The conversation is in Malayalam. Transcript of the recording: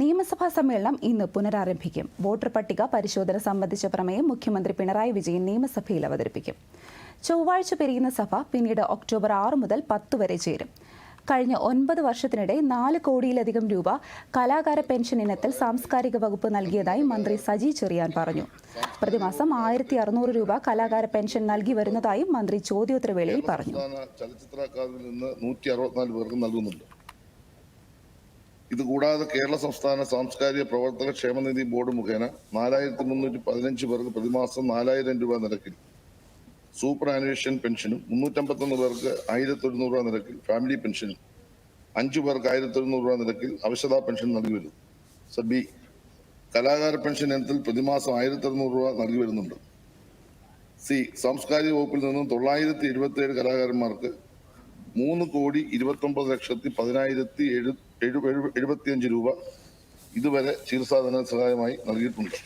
നിയമസഭാ സമ്മേളനം ഇന്ന് പുനരാരംഭിക്കും. വോട്ടർ പട്ടിക പരിശോധന സംബന്ധിച്ച പ്രമേയം മുഖ്യമന്ത്രി പിണറായി വിജയൻ നിയമസഭയിൽ അവതരിപ്പിക്കും. ചൊവ്വാഴ്ച പിരിയുന്ന സഭ പിന്നീട് ഒക്ടോബർ ആറ് മുതൽ പത്ത് വരെ ചേരും. കഴിഞ്ഞ ഒൻപത് വർഷത്തിനിടെ നാല് കോടിയിലധികം രൂപ കലാകാര പെൻഷൻ ഇനത്തിൽ സാംസ്കാരിക വകുപ്പ് നൽകിയതായി മന്ത്രി സജി ചെറിയാൻ പറഞ്ഞു. പ്രതിമാസം ആയിരത്തി അറുന്നൂറ് രൂപ കലാകാര പെൻഷൻ നൽകി വരുന്നതായും മന്ത്രി ചോദ്യോത്തരവേളയിൽ പറഞ്ഞു. കൂടാതെ കേരള സംസ്ഥാന സാംസ്കാരിക പ്രവർത്തക ക്ഷേമനിധി ബോർഡ് മുഖേന നാലായിരത്തി മുന്നൂറ്റി പതിനഞ്ച് പേർക്ക് പ്രതിമാസം നാലായിരം രൂപ നിരക്കിൽ. സൂപ്പർ ആനുവേഷൻ പെൻഷനും മുന്നൂറ്റമ്പത്തൊന്ന് പേർക്ക് ആയിരത്തി ഒരുന്നൂറ് രൂപ നിരക്കിൽ ഫാമിലി പെൻഷനും അഞ്ചു പേർക്ക് ആയിരത്തി ഒരുന്നൂറ് രൂപ നിരക്കിൽ അവശതാ പെൻഷൻ നൽകി വരുന്നു സബി കലാകാര പെൻഷൻ ഇനത്തിൽ പ്രതിമാസം ആയിരത്തി അറുന്നൂറ് രൂപ നൽകി വരുന്നുണ്ട്. സി സാംസ്കാരിക വകുപ്പിൽ നിന്നും തൊള്ളായിരത്തി എഴുപത്തി ഏഴ് കലാകാരന്മാർക്ക് മൂന്ന് കോടി ഇരുപത്തി ഒമ്പത് ലക്ഷത്തി പതിനായിരത്തി എഴു എഴു എഴുപത്തിയഞ്ച് രൂപ ഇതുവരെ ചികിത്സാ ധന സഹായമായി നൽകിയിട്ടുണ്ട്.